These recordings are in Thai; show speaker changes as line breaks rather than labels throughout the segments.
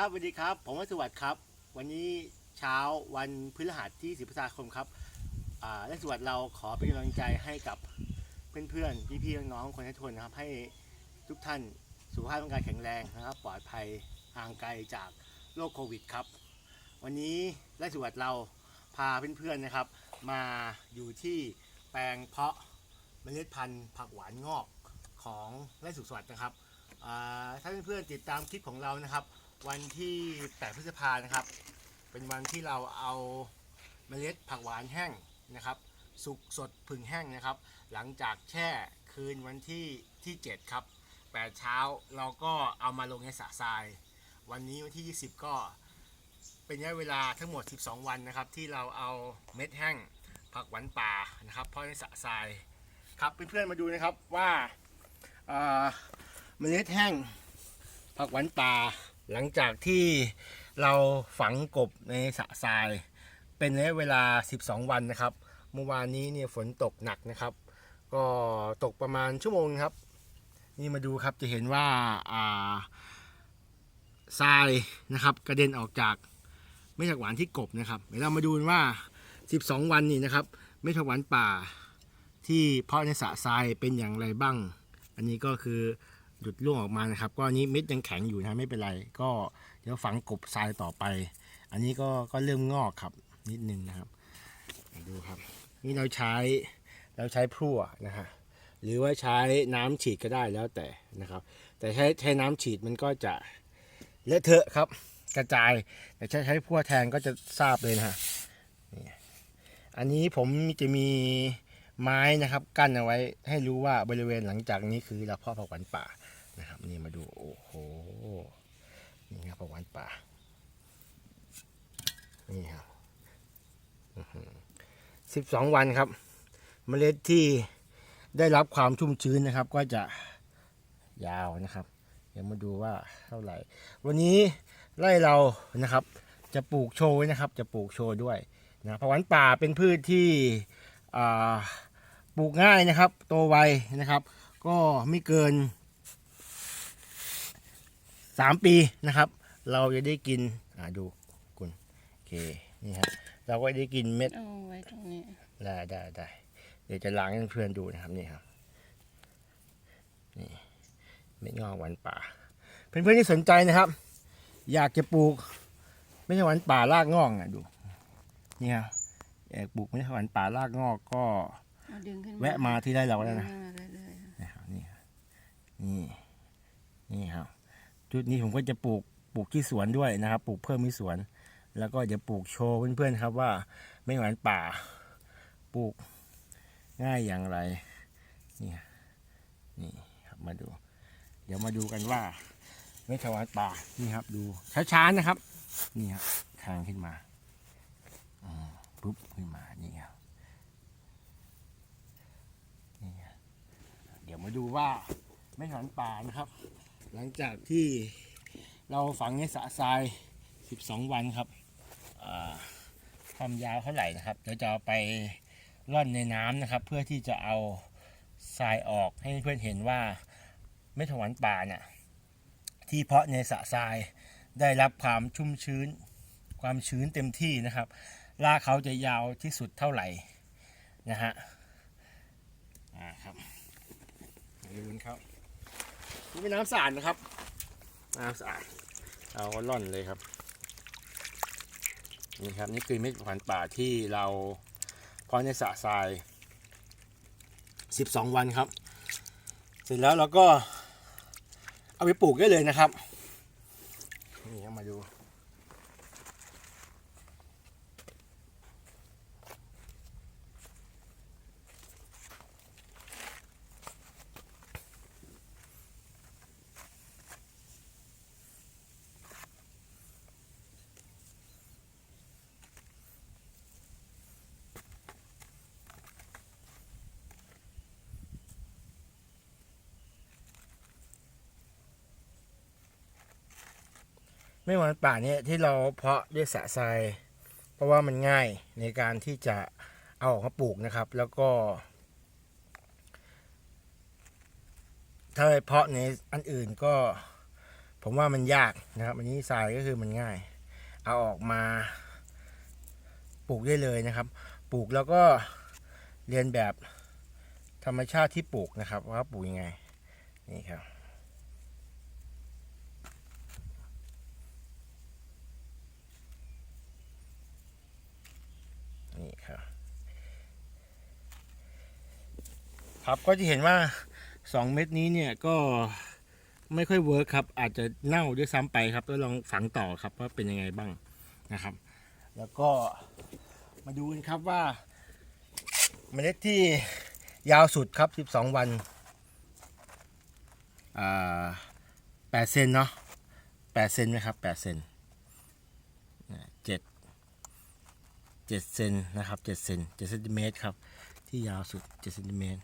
ครับสวัสดีครับ ผมวัสวัสดิ์ครับ วันนี้เช้าวันพฤหัสที่ 10พฤษภาคมครับอและสวัสดิ์เราขอเป็นกำลังใจให้กับเพื่อนๆ พี่ๆ น้องๆ คนทยทนนะครับ ให้ทุกท่านสุขภาพร่างกายแข็งแรงนะครับ ปลอดภัยห่างไกลจากโรคโควิดครับ วันนี้และสวัสดิ์เราพาเพื่อนๆนะครับ มาอยู่ที่แปลงเพาะเมล็ดพันธุ์ผักหวานงอกของไร่สุขสวัสดิ์นะครับอ่าถ้าเพื่อนๆติดตามคลิปของเรานะครับ วันที่8พฤษภานะครับ เป็นวันที่เราเอาเมล็ดผักหวานแห้งนะครับ สุกสดผึ่งแห้งนะครับ หลังจากแช่คืนวันที่ที่7ครับ8เช้าเราก็เอามาลงในสระทราย วันนี้วันที่ 20 ก็เป็นระยะเวลาทั้งหมด 12 วันนะครับ ที่เราเอาเม็ดแห้งผักหวานป่านะครับเพราะในสระทรายครับเพื่อนๆมาดูนะครับว่าอ่าเมล็ดแห้งผักหวานป่า หลังจากที่เราฝังกบในสระทราย เป็นระยะเวลา 12 วันนะครับ เมื่อวานนี้เนี่ยฝนตกหนักนะครับ ก็ตกประมาณชั่วโมงครับ นี่มาดูครับจะเห็นว่าอ่าทรายนะครับกระเด็นออกจากเม็ดผักหวานที่กบนะครับเดี๋ยวเรามาดูว่า 12 วันนี่นะครับเม็ดผักหวานป่าที่เพาะในสระทรายเป็นอย่างไรบ้าง อันนี้ก็คือ หลุดร่วงออกมานะครับ ก็อันนี้เม็ดยังแข็งอยู่นะไม่เป็นไร ก็เดี๋ยวฝังกบทรายต่อไป อันนี้ก็ก็เริ่มงอกครับ นิดนึงนะครับดูครับ นี่เราใช้เราใช้พรั่วนะฮะหรือว่าใช้น้ำฉีดก็ได้แล้วแต่นะครับ แต่ใช้ใช้น้ำฉีดมันก็จะเลอะเทอะครับ กระจายแต่ใช้ใช้พรั่วแทนก็จะทราบเลยนะฮะนี่อันนี้ผมจะมีไม้นะครับกั้นเอาไว้ให้รู้ว่าบริเวณหลังจากนี้คือเราเพาะผักหวานป่า นะครับ นี่มาดูโอ้โหนี่ครับผักหวานป่า นี่ครับสิบสองวันครับ เมล็ดที่ได้รับความชุ่มชื้นนะครับ ก็จะยาวนะครับเดี๋ยวมาดูว่าเท่าไหร่ วันนี้ไร่เรานะครับ จะปลูกโชว์นะครับ จะปลูกโชว์ด้วยนะผักหวานป่าเป็นพืชที่ปลูกง่ายนะครับ โตไวนะครับ ก็ไม่เกิน 3ปีนะครับ เราจะได้กินอ่าดูคุณโอเคนี่ฮะเราก็ได้กินเม็ด
เอาไว้ตรงนี้
ได้ได้ได้เดี๋ยวจะล้างให้เพื่อนๆดูนะครับนี่ครับนี่เม็ดงอกหวานป่าเพื่อนๆที่สนใจนะครับ อยากจะปลูกไม่ใช่หวานป่ารากงอกอะดูนี่ครับอยากปลูกไม่ใช่หวานป่ารากงอกก็
เอาดึงขึ้นมา
แวะมาที่ไร่เราได้
ดึง
นะ
ขึ้นมาเรื่อยๆค่ะ
นะครับนี่ครับนี่นี่ครับ จุดนี้ผมก็จะปลูกปลูกที่สวนด้วยนะครับ ปลูกเพิ่มที่สวน แล้วก็จะปลูกโชว์เพื่อนๆครับว่าไม่หวานป่า ปลูกง่ายอย่างไรนี่นี่ครับมาดู เดี๋ยวมาดูกันว่า ไม่ถวานป่านี่ครับ ดูช้าๆนะครับ นี่ครับทางขึ้นมาอปุ๊บขึ้นมานี่ครับนี่เดี๋ยวมาดูว่าไม่ถอนป่านะครับ หลังจากที่เราฝังในสระทราย 12 วันครับความยาวเท่าไหร่นะครับเดี๋ยวจะเอาไปร่อนในน้ำนะครับ เพื่อที่จะเอาทรายออกให้เพื่อนเห็นว่าไม่ถอนป่าเนี่ยที่เพาะในสระทรายได้รับความชุ่มชื้น ความชื้นเต็มที่นะครับรากเขาจะยาวที่สุดเท่าไหร่นะฮะอ่าครับดูนครับ นี่เป็นน้ำสะอาดนะครับ น้ำสะอาดเอาล่อนเลยครับ นี่ครับนี่คือเม็ดขวัญป่าที่เราเพาะในสระทราย 12 วันครับ เสร็จแล้วเราก็เอาไปปลูกได้เลยนะครับ นี่มาดู ไม่เหมือนป่าเนี่ยที่เราเพาะด้วยสะทรายเพราะว่ามันง่ายในการที่จะเอาออกมาปลูกนะครับ แล้วก็ ถ้าเพาะในอันอื่นก็ ผมว่ามันยากนะครับ อันนี้ทรายก็คือมันง่าย เอาออกมาปลูกได้เลยนะครับ ปลูกแล้วก็เรียนแบบธรรมชาติที่ปลูกนะครับว่าปลูกยังไงนี่ครับ นี่ครับ ครับก็จะเห็นว่า 2 เม็ดนี้เนี่ยก็ไม่ค่อยเวิร์คครับอาจจะเน่าด้วยซ้ำไปครับแล้วลองฝังต่อครับว่าเป็นยังไงบ้างนะครับ แล้วก็มาดูกันครับว่า เมล็ดที่ยาวสุดครับ 12 วันอ่า8เซนเนาะ8เซนไหมครับ8เซนเจ็ดเจ็ดเซนนะครับ7เซน7เซนติเมตรครับ ที่ยาวสุด7เซนติเมตร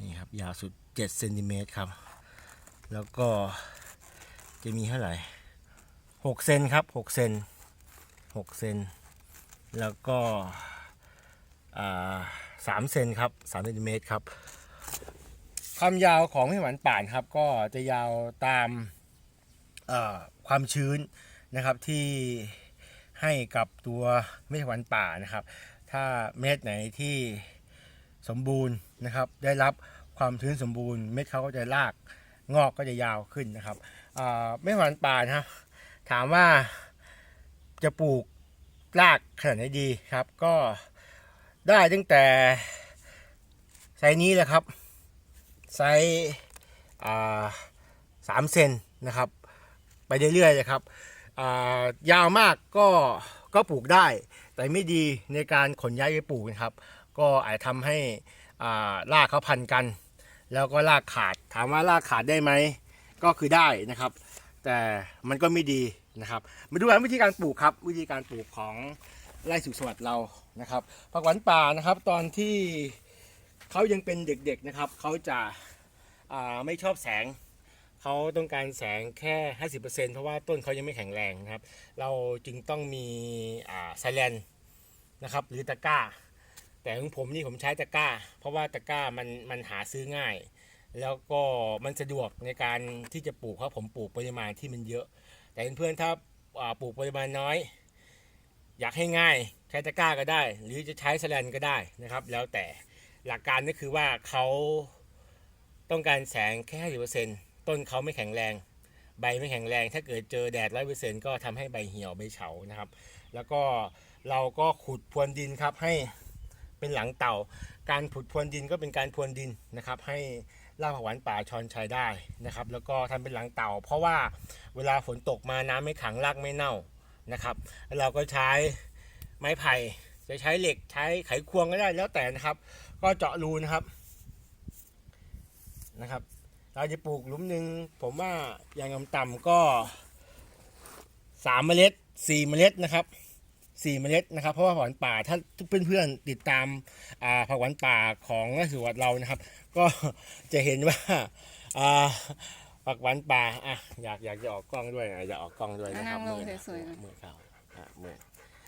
นี่ครับ ยาวสุด7เซนติเมตรครับ แล้วก็จะมีเท่าไหร่6เซนครับ6เซน6เซนแล้วก็สามเซนครับสามเซนติเมตรครับความยาวของไม่หวานป่านครับ ก็จะยาวตามความชื้นนะครับที่ให้กับตัวไม่หวานป่านะครับ ถ้าเม็ดไหนที่สมบูรณ์ นะครับ ได้รับความชื้นสมบูรณ์ เม็ดเขาก็จะรากงอกก็จะยาวขึ้นนะครับไม่หวานป่านะครับ ถามว่าจะปลูกรากขนาดไหนดีครับ ก็ได้ตั้งแต่ไซส์นี้แหละครับ ไซส์อ่าสามเซนนะครับ ไปเรื่อยๆเลยครับยาวมากก็ก็ปลูกได้ แต่ไม่ดีในการขนย้ายไปปลูกนะครับ ก็อาจทำให้ อ่ากเขาพันกัน แล้วก็รากขาดถามว่ารากขาดได้ไหมก็คือได้นะครับ แต่มันก็ไม่ดีนะครับ มาดูกันวิธีการปลูกครับ วิธีการปลูกของไร่สุขสวัสดิ์เรานะครับผักหวานป่านะครับ ตอนที่เขายังเป็นเด็กๆนะครับเขาจะาไม่ชอบแสงเขาต้องการแสงแค่ 50%เพราะว่าต้นเขายังไม่แข็งแรงนะครับ เราจึงต้องมีไซแลนนะครับ หรือตะกร้า แต่ของผมนี่ผมใช้ตะกร้า เพราะว่าตะกร้ามันมันหาซื้อง่าย แล้วก็มันสะดวกในการที่จะปลูกเพราะผมปลูกปริมาณที่มันเยอะ แต่เพื่อนๆถ้าาปลูกปริมาณน้อย อยากให้ง่ายใช้ตะกร้าก็ได้ หรือจะใช้สแลนก็ได้นะครับ แล้วแต่หลักการก็คือว่าเขาต้องการแสงแค่50%ต้นเขาไม่แข็งแรง ใบไม่แข็งแรง ถ้าเกิดเจอแดดร้อยเปอร์เซ็นต์ก็ทำให้ใบเหี่ยวใบเฉานะครับ แล้วก็เราก็ขุดพรวนดินครับให้ เป็นหลังเต่า การขุดพรวนดินก็เป็นการพรวนดินนะครับ ให้ราผักหวานป่าชอนชัยได้นะครับ แล้วก็ทำเป็นหลังเต่า เพราะว่าเวลาฝนตกมาน้ำไม่ขังรากไม่เน่านะครับ เราก็ใช้ไม้ไผ่จะใช้เหล็กใช้ไขควงก็ได้แล้วแต่นะครับ ก็เจาะรูนะครับนะครับ เราจะปลูกหลุมหนึ่งผมว่าอย่างต่ำๆก็สามเมล็ดสี่เมล็ดนะครับ สี่เมล็ดนะครับ เพราะว่าผักหวานป่าถ้าเพื่อนๆติดตามอ่าผักหวานป่าของไร่สุวัสดิ์เรานะครับ ก็จะเห็นว่าอ่าผักหวานป่าอะอยากอยากจะออกกล้องด้วยนะอยากออกกล้องด้วยนะครับ
นั่งลง
มือ
สวยๆนะ
มือเขาอะมือ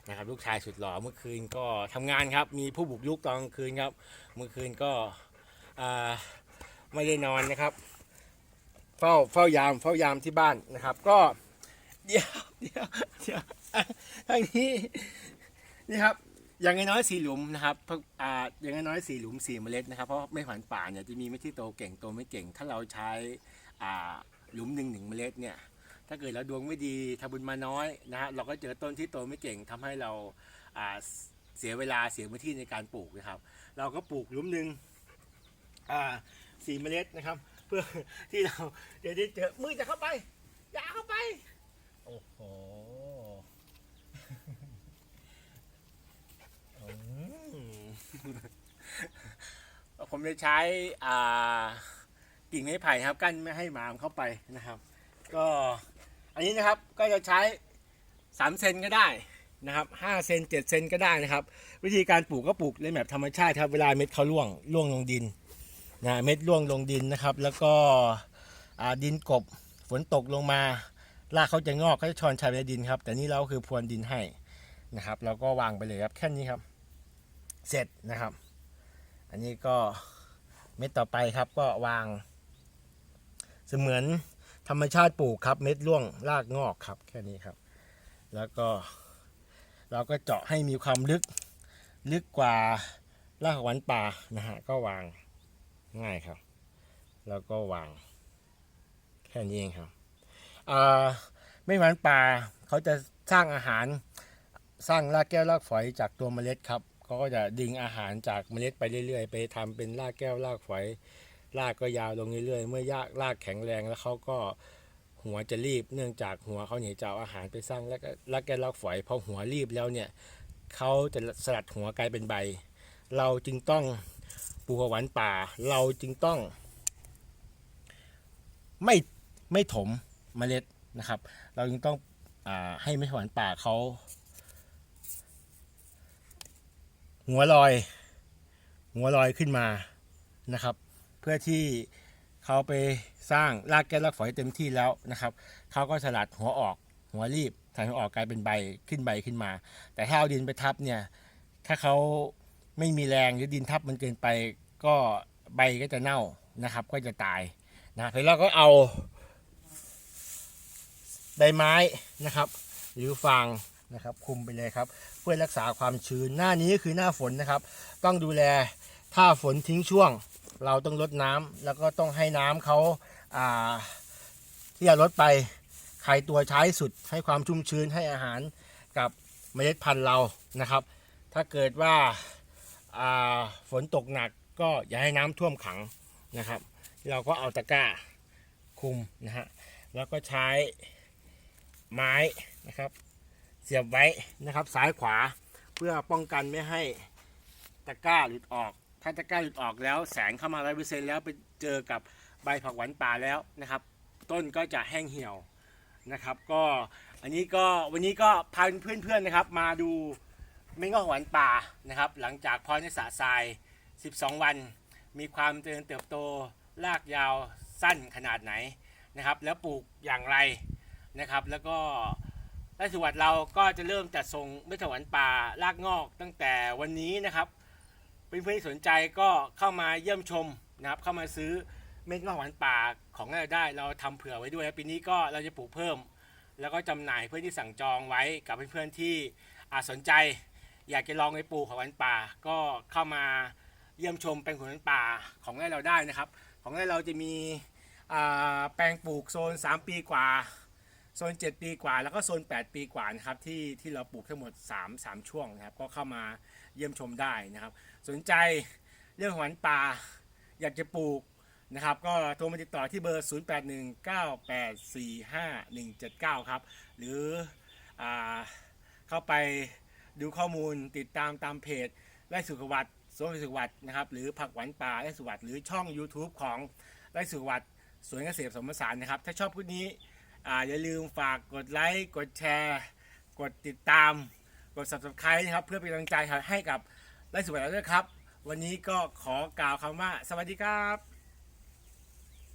นะครับลูกชายสุดหล่อเมื่อคืนก็ทำงานครับ มีผู้บุกรุกตอนกลางคืนครับ เมื่อคืนก็อ่าไม่ได้นอนนะครับ เฝ้าเฝ้ายามเฝ้ายามที่บ้านนะครับ ก็เดี๋ยวเดี๋ยวเดี๋ยวอะ ทางนี้นี่ครับอย่างน้อยสี่หลุมนะครับเพราะอ่าอย่างน้อยสี่หลุมสี่เมล็ดนะครับ เพราะไม่ขวานป่าเนี่ยจะมีไม่ที่โตเก่งโตไม่เก่ง ถ้าเราใช้อ่าหลุมหนึ่งหนึ่งเมล็ดเนี่ย ถ้าเกิดเราดวงไม่ดีทำบุญมาน้อยนะฮะเราก็เจอต้นที่โตไม่เก่งทำให้เราอ่าเสียเวลาเสียพื้นที่ในการปลูกนะครับ เราก็ปลูกหลุมหนึ่งอ่าสี่เมล็ดนะครับ เพื่อที่เราจะได้เจอมือจะเข้าไปอย่าเข้าไป โอ้โหอืม ผมจะใช้อ่ากิ่งไม้ไผ่ครับ กั้นไม่ให้หมามนเข้าไปนะครับ ก็อันนี้นะครับก็จะใช้สามเซนก็ได้นะครับห้าเซนเจ็ดเซนก็ได้นะครับ วิธีการปลูกก็ปลูกในแบบธรรมชาติครับเวลาเม็ดเขาร่วงร่วงลงดินนะเม็ดร่วงลงดินนะครับ แล้วก็ดินกบฝนตกลงมารากเขาจะงอกเขาจะชอนชัยในดินครับ แต่นี่เราคือพรวนดินให้นะครับเราก็วางไปเลยครับแค่นี้ครับ เสร็จนะครับ อันนี้ก็เม็ดต่อไปครับก็วาง เสมือนธรรมชาติปลูกครับ เม็ดร่วงรากงอกครับแค่นี้ครับ แล้วก็เราก็เจาะให้มีความลึกลึกกว่ารากหวานป่านะฮะก็วางง่ายครับ แล้วก็วางแค่นี้เองครับอ่าไม่หวานป่าเขาจะสร้างอาหารสร้างรากแก้วรากฝอยจากตัวเมล็ดครับ เขาก็จะดึงอาหารจากเมล็ดไปเรื่อยๆ ไปทำเป็นรากแก้วรากฝอยรากก็ยาวลงเรื่อยๆ เมื่อยากรากแข็งแรงแล้วเขาก็หัวจะรีบเนื่องจากหัวเขาเนี่ยจะเอาอาหารไปสร้างแล้วก็รากแก้วรากฝอยพอหัวรีบแล้วเนี่ยเขาจะสลัดหัวกลายเป็นใบ เราจึงต้องปลูกผักหวานป่า เราจึงต้อง ไม่ไม่ถมเมล็ดนะครับ เราจึงต้องอให้เม็ดหวานป่าเขา หัวลอย หัวลอยขึ้นมานะครับ เพื่อที่เขาไปสร้างรากแก้วรากฝอยเต็มที่แล้วนะครับเขาก็สลัดหัวออกหัวรีบสลัดหัวออกกลายเป็นใบขึ้นใบขึ้นมา แต่ถ้าเอาดินไปทับเนี่ยถ้าเขาไม่มีแรงหรือดินทับมันเกินไปก็ใบก็จะเน่านะครับ ก็จะตายนะแล้วก็เอาใบไม้นะครับ หรือฟาง นะครับคุมไปเลยครับ เพื่อรักษาความชื้นหน้านี้ก็คือหน้าฝนนะครับ ต้องดูแลถ้าฝนทิ้งช่วง เราต้องลดน้ำแล้วก็ต้องให้น้ำเขาาที่จะลดไปใครตัวใช้สุดให้ความชุ่มชื้นให้อาหารกับเมล็ดพันธุ์เรานะครับ ถ้าเกิดว่าาฝนตกหนักก็อย่าให้น้ำท่วมขังนะครับ เราก็เอาตะกร้าคุมนะฮะแล้วก็ใช้ไม้นะครับ เสียบไว้นะครับ ซ้ายขวาเพื่อป้องกันไม่ให้ตะกร้าหลุดออก ถ้าตะกร้าหลุดออกแล้วแสงเข้ามาร้อยเปอร์เซ็นต์แล้วไปเจอกับใบผักหวานป่าแล้วนะครับ ต้นก็จะแห้งเหี่ยวนะครับ ก็อันนี้ก็วันนี้ก็พาเพื่อนๆนะครับ มาดูเม็ดงอกหวานป่านะครับ หลังจากพอในสระทราย 12 วัน มีความเจริญเติบโตรากยาวสั้นขนาดไหนนะครับ แล้วปลูกอย่างไรนะครับ แล้วก็ ไร่สวัสดิ์เราก็จะเริ่มจัดส่งเม็ดถวันป่ารากงอกตั้งแต่วันนี้นะครับเพื่อนๆที่สนใจก็เข้ามาเยี่ยมชมนะครับเข้ามาซื้อเม็ดงอกหวานป่าของเราได้ เราทำเผื่อไว้ด้วยปีนี้ก็เราจะปลูกเพิ่ม แล้วก็จำหน่ายเพื่อนที่สั่งจองไว้กับเพื่อนๆที่อาสนใจ อยากจะลองไปปลูกของหวานป่า ก็เข้ามาเยี่ยมชมแปลงของหวานป่าของเราได้นะครับ ของเราจะมีแปลงปลูกโซน 3 ปีกว่า โซน 7 ปีกว่า แล้วก็โซน 8 ปีกว่านะครับที่ที่เราปลูกทั้งหมด 3 3 ช่วงนะครับ ก็เข้ามาเยี่ยมชมได้นะครับ สนใจเรื่องหวานป่าอยากจะปลูกนะครับ ก็โทรมาติดต่อที่เบอร์ 0819845179 ครับ หรืออาเข้าไปดูข้อมูลติดตามตามเพจไร่สุขวัตสวนสุขวัตนะครับ หรือผักหวานป่าไร่สุขวัตหรือช่อง YouTube ของไร่สุขวัตสวนเกษตรสมสานนะครับ ถ้าชอบคลิปนี้ อ่าอย่าลืมฝากกดไลค์กดแชร์ กดติดตาม กด subscribe นะครับ เพื่อเป็นกำลังใจให้กับไลฟ์สุดแล้วด้วยครับ วันนี้ก็ขอกล่าวคำว่าสวัสดีครับ